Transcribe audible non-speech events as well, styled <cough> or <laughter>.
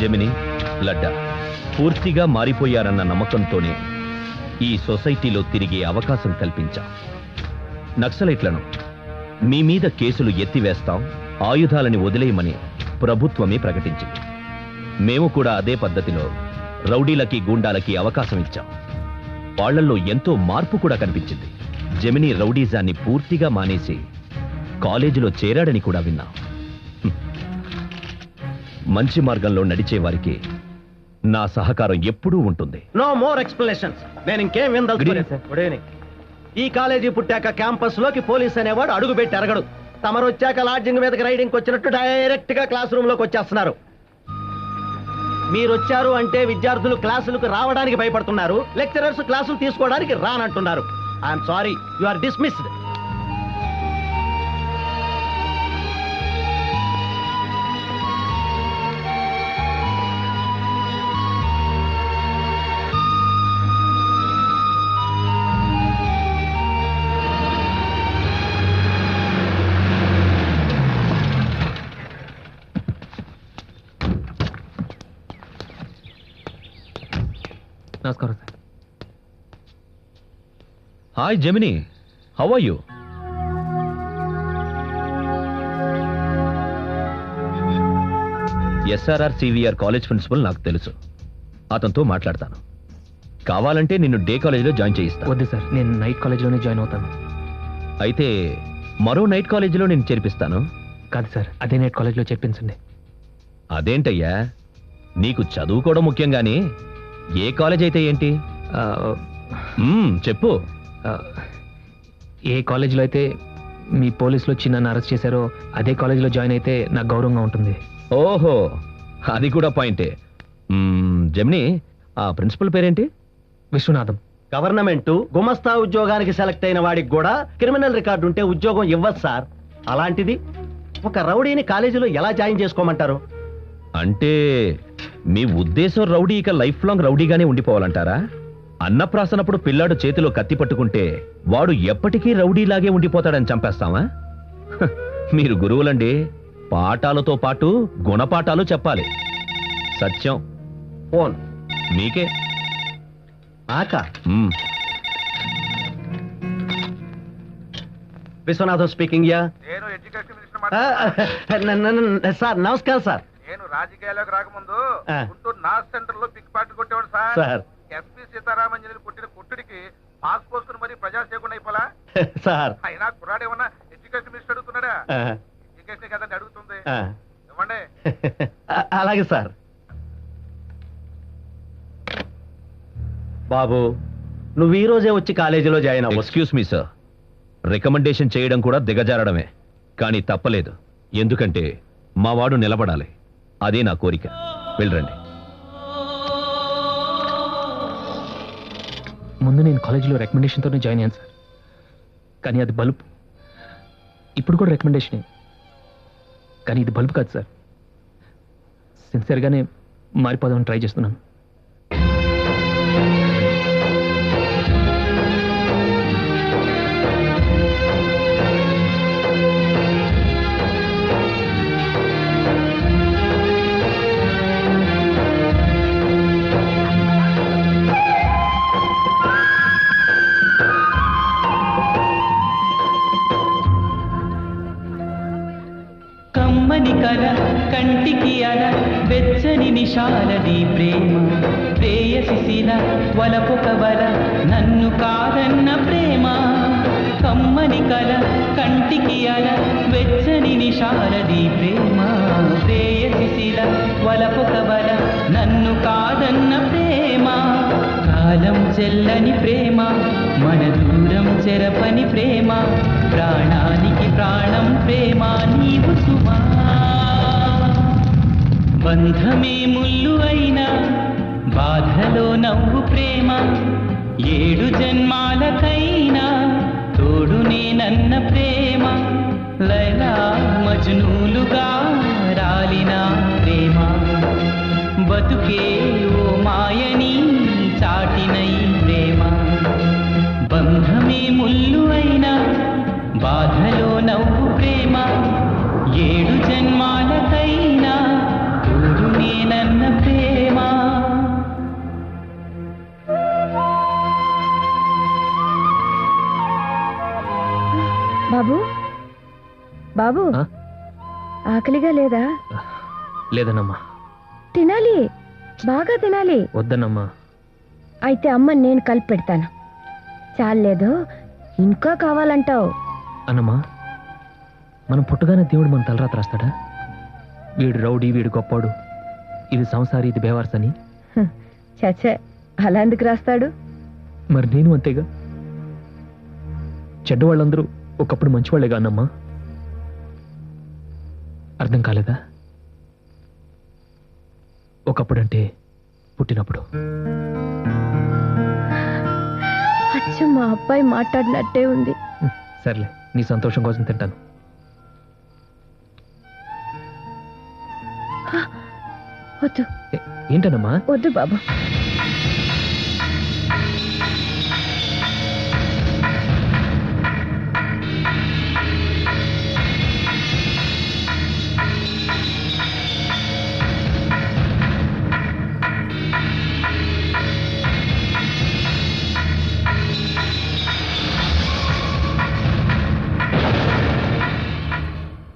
జమిని లడ్డా పూర్తిగా మారిపోయారన్న నమ్మకంతోనే ఈ సొసైటీలో తిరిగే అవకాశం కల్పించాం. నక్సలైట్లను మీ మీద కేసులు ఎత్తివేస్తాం ఆయుధాలని వదిలేయమని ప్రభుత్వమే ప్రకటించింది. మేము కూడా అదే పద్ధతిలో రౌడీలకి గూండాలకి అవకాశం ఇచ్చాం. వాళ్ళల్లో ఎంతో మార్పు కూడా కనిపించింది. జమిని రౌడీజాన్ని పూర్తిగా మానేసి కాలేజీలో చేరాడని కూడా విన్నాం. మంచి మార్గంలో నడిచే వారికి నా సహకారం ఎప్పుడూ ఉంటుంది. నో మోర్ ఎక్స్ప్లెనేషన్స్ నేను ఇంకేం విందలుచుకోలేదు. ఈ కాలేజీ పుట్టాక క్యాంపస్లోకి పోలీస్ అనేవాడు అడుగు పెట్టి ఎరగడు తమరు వచ్చాక లాడ్జింగ్ మీదకి రైడింగ్ వచ్చినట్టు డైరెక్ట్గా క్లాస్ రూమ్లోకి వచ్చేస్తున్నారు. మీరు వచ్చారు అంటే విద్యార్థులు క్లాసులకు రావడానికి భయపడుతున్నారు. లెక్చరర్స్ క్లాసులు తీసుకోవడానికి రానంటున్నారు. I'm sorry you are dismissed. నమస్కారం sir. Hi Jamini. How are you SRR CVR college principal నాకు తెలుసు. అతనితో మాట్లాడతాను. కావాలంటే నిన్ను డే కాలేజీలో జాయిన్ చేయిస్తాను. వద్దు సార్. నేను నైట్ కాలేజ్లోనే జాయిన్ అవుతాను. అయితే మరో నైట్ కాలేజీలో నేను చేర్పిస్తాను? కాదు సార్. అదే నైట్ కాలేజ్లో చెప్పించండి అదేంటయ్యా? నీకు చదువుకోవడం ముఖ్యం గానీ ఏ కాలేజ్ అయితే ఏంటి? మ్మ్, చెప్పు. ఏ కాలేజ్లో అయితే మీ పోలీసులు వచ్చి నన్ను అరెస్ట్ చేశారో అదే కాలేజ్లో జాయిన్ అయితే నాకు గౌరవంగా ఉంటుంది. ఓహో అది కూడా పాయింటే. మ్మ్, జమిని ఆ ప్రిన్సిపల్ పేరేంటి? విశ్వనాథం. గవర్నమెంట్ గుమస్తా ఉద్యోగానికి సెలెక్ట్ అయిన వాడికి కూడా క్రిమినల్ రికార్డు ఉంటే ఉద్యోగం ఇవ్వదు సార్. అలాంటిది ఒక రౌడీని కాలేజీలో ఎలా జాయిన్ చేసుకోమంటారు? అంటే మీ ఉద్దేశం రౌడీ ఇక లైఫ్ లాంగ్ రౌడీగానే ఉండిపోవాలంటారా? అన్నప్రాసనప్పుడు పిల్లాడు చేతిలో కత్తి పట్టుకుంటే వాడు ఎప్పటికీ రౌడీలాగే ఉండిపోతాడని చంపేస్తామా హ, మీరు గురువులండి పాఠాలతో పాటు గుణపాఠాలు చెప్పాలి. సత్యం. ఫోన్. మీకే. ఆక. మ్మ్. Viswanatham speaking yeah. నేను ఎడ్యుకేషన్ మినిస్టర్ సార్ నమస్కారం సార్. రాజకీయాల్లోకి రాకముందు ఆ. గుంటూరు నాస్ సెంటర్లో పిక్ పార్టీ కొట్టేవాడు సార్. సార్. ఎస్పీ సీతారామంజలి కొట్టిన కొట్టుడికి పాస్ పోసుకుని మరి ప్రజా చేయకుండా అయిపోలా? <laughs> సార్. అయినా కుర్రాడేమన్నా ఎడ్యుకేషన్ మినిస్టర్ అడుగుతున్నాడా? ఆ, ఎడ్యుకేషన్ కదండి అడుగుతుంది. ఆ. ఇవ్వండి. <laughs> అ- అలాగే సార్. బాబు నువ్వు ఈ రోజే వచ్చి కాలేజీలో జాయిన్ అవ్వచ్చు ఎక్స్క్యూస్ మీ సార్. రికమెండేషన్ చేయడం కూడా దిగజారడమే. కానీ తప్పలేదు. ఎందుకంటే మా వాడు నిలబడాలి. అదే నా కోరిక. వెళ్ళరండి. ముందు నేను కాలేజీలో రికమెండేషన్తోనే జాయిన్ అయ్యాను సార్. కానీ అది బల్బ్. ఇప్పుడు కూడా రికమెండేషనే. కానీ ఇది బల్బ్ కాదు సార్. సిన్సియర్గానే మారిపోదామని ట్రై చేస్తున్నాను. వెచ్చని ప్రేమ ప్రేయసిల వలపొక వల నన్ను కాదన్న ప్రేమ కమ్మని కల కంటికి అల వెచ్చని నిషాలది ప్రేమ ప్రేయసిల వలపొక వల నన్ను కాదన్న ప్రేమ కాలం చెల్లని ప్రేమ మన దూరం చెరపని ప్రేమ ప్రాణానికి ప్రాణం ప్రేమ నీవు సుమా. బంధమే ముల్లు అయినా బాధలో నవ్వు ప్రేమ ఏడు జన్మాలకైనా తోడునే నన్న ప్రేమ లైలా మజ్నూలుగా రాలిన ప్రేమ. బతుకే ఓ మాయని చాటినై ప్రేమ. బంధమే ముల్లు అయినా బాధ బాబు. ఆ? ఆకలిగా లేదా? లేదన్నమ్మా. తినాలి. బాగా తినాలి. వద్దన్నమ్మా. అయితే అమ్మ నేను కలిపి పెడతాను. చాలేదు ఇంకా కావాలంటావు. అన్నమ్మా మనం పుట్టగానే దేవుడు మన తలరాత రాస్తాడా? వీడు రౌడీ వీడు గొప్పాడు. ఇది సంసారి ఇది బేవార్స్ అని చచ్చే అలా ఎందుకు రాస్తాడు? మరి నేను అంతేగా? చెడ్డవాళ్ళందరూ ఒకప్పుడు మంచివాళ్ళేగా అన్నమ్మా? అర్థం కాలేదా? ఒకప్పుడంటే పుట్టినప్పుడు. అచ్చం మా అబ్బాయి మాట్లాడినట్టే ఉంది. సర్లే నీ సంతోషం కోసం తింటాను. వద్దు. ఏ- ఏంటన్నమ్మా? వద్దు బాబు.